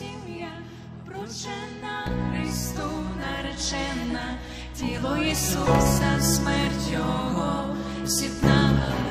сім'я, прочена Христу наречена, тіло Ісуса, смерть Його з'єднала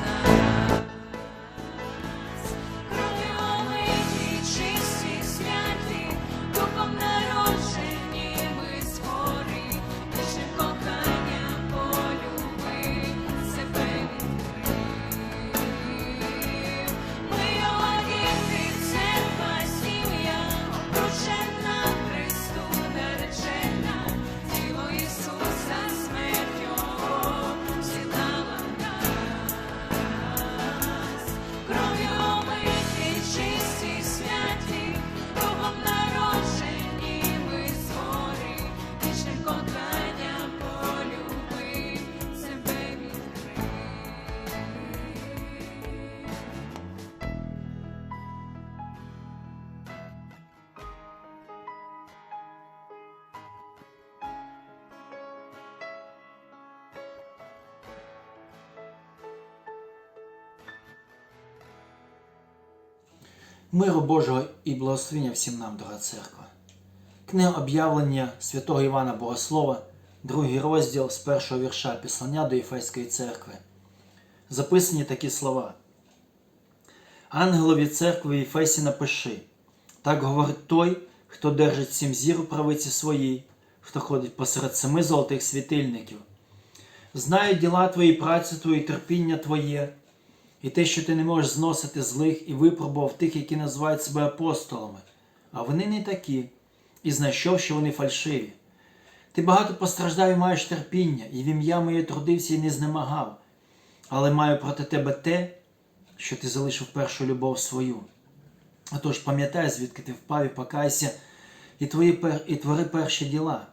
Миру Божого і благословення всім нам, дорога церква. Книга об'явлення святого Івана Богослова, другий розділ з першого вірша Післання до Єфейської церкви. Записані такі слова. Ангелові церкви Єфесі напиши. Так говорить той, хто держить сім зір у правиці своїй, хто ходить посеред семи золотих світильників. Знаю діла твої, працю твою, терпіння твоє, і те, що ти не можеш зносити злих і випробував тих, які називають себе апостолами, а вони не такі, і знайшов, що вони фальшиві. Ти багато постраждав і маєш терпіння, і в ім'я моє трудився і не знемагав, але маю проти тебе те, що ти залишив першу любов свою. Отож, пам'ятай, звідки ти впав і покайся, і, твої і твори перші діла.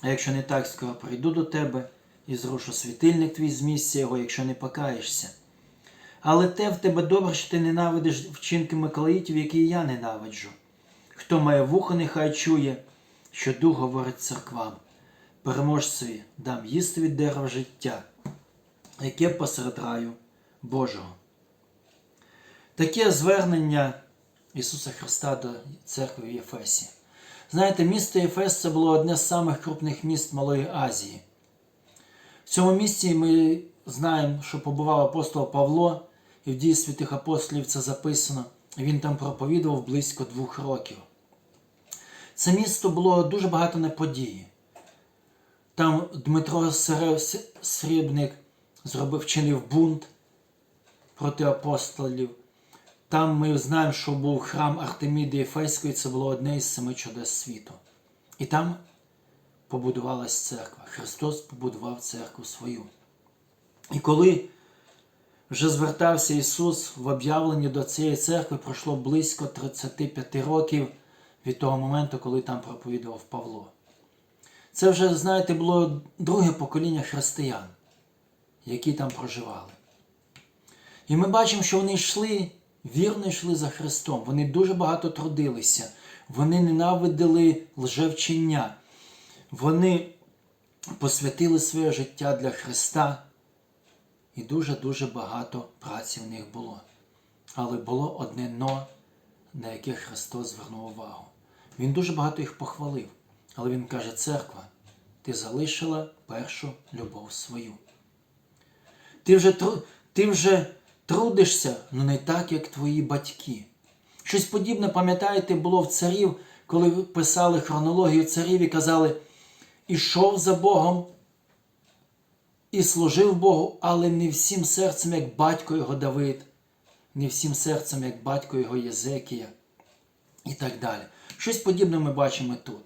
А якщо не так, скоро прийду до тебе і зрушу світильник твій з місця його, якщо не покаєшся. Але те в тебе добре, що ти ненавидиш вчинки Миколаїтів, які я ненавиджу. Хто має вухо, нехай чує, що дух говорить церквам. Переможцеві дам їсти від дерева життя, яке посеред раю Божого. Таке звернення Ісуса Христа до церкви в Єфесі. Знаєте, місто Єфес це було одне з самих крупних міст Малої Азії. В цьому місті ми знаємо, що побував апостол Павло, і в дії святих апостолів це записано. Він там проповідував близько двох років. Це місто було дуже багато на події. Там Дмитро Срібник зробив вчинив бунт проти апостолів. там ми знаємо, що був храм Артеміди Ефеської, це було одне із семи чудес світу. І там побудувалась церква. Христос побудував церкву свою. І коли вже звертався Ісус в об'явленні до цієї церкви, пройшло близько 35 років від того моменту, коли там проповідував Павло. Це вже, знаєте, було друге покоління християн, які там проживали. І ми бачимо, що вони йшли, вірно йшли за Христом. Вони дуже багато трудилися, вони ненавидили лжевчення, вони посвятили своє життя для Христа. І дуже-дуже багато праці в них було. Але було одне но, на яке Христос звернув увагу. Він дуже багато їх похвалив. Але Він каже, церква, ти залишила першу любов свою. Ти вже, ти вже трудишся, але не так, як твої батьки. Щось подібне, пам'ятаєте, було в царів, коли писали хронологію царів і казали, ішов за Богом і служив Богу, але не всім серцем, як батько його Давид, не всім серцем, як батько його Єзекія і так далі. Щось подібне ми бачимо тут.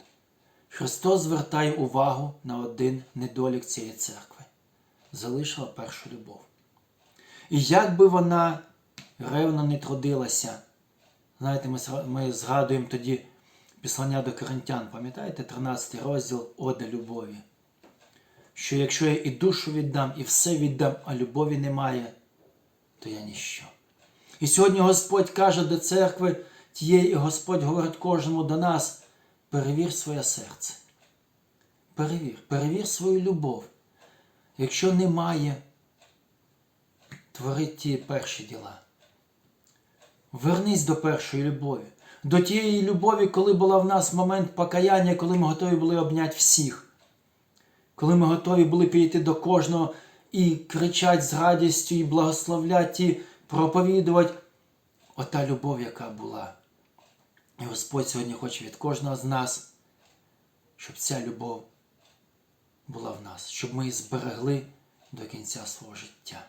Христос звертає увагу на один недолік цієї церкви. Залишила першу любов. І як би вона ревно не трудилася, знаєте, ми, ми згадуємо тоді післання до Коринтян, пам'ятаєте, 13 розділ Ода любові. Що якщо я і душу віддам, і все віддам, а любові немає, то я ніщо. І сьогодні Господь каже до церкви тієї, і Господь говорить кожному до нас: перевір своє серце. Перевір, перевір свою любов. Якщо немає, твори ті перші діла. Вернись до першої любові, до тієї любові, коли була в нас момент покаяння, коли ми готові були обняти всіх, коли ми готові були підійти до кожного і кричати з радістю, і благословляти, і проповідувати. Ота любов, яка була. І Господь сьогодні хоче від кожного з нас, щоб ця любов була в нас, щоб ми її зберегли до кінця свого життя.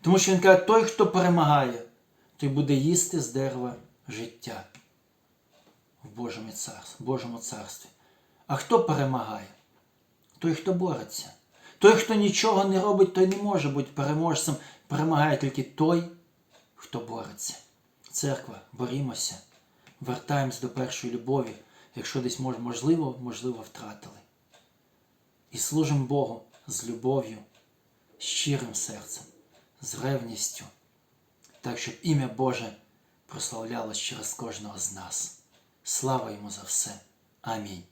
Тому що він каже, той, хто перемагає, той буде їсти з дерева життя в Божому царстві. Божому царстві. А хто перемагає? Той, хто бореться. Той, хто нічого не робить, той не може бути переможцем. Перемагає тільки той, хто бореться. Церква, борімося, вертаємось до першої любові, якщо десь можливо, можливо, втратили. І служимо Богу з любов'ю, щирим серцем, з ревністю, так, щоб ім'я Боже прославлялось через кожного з нас. Слава йому за все. Амінь.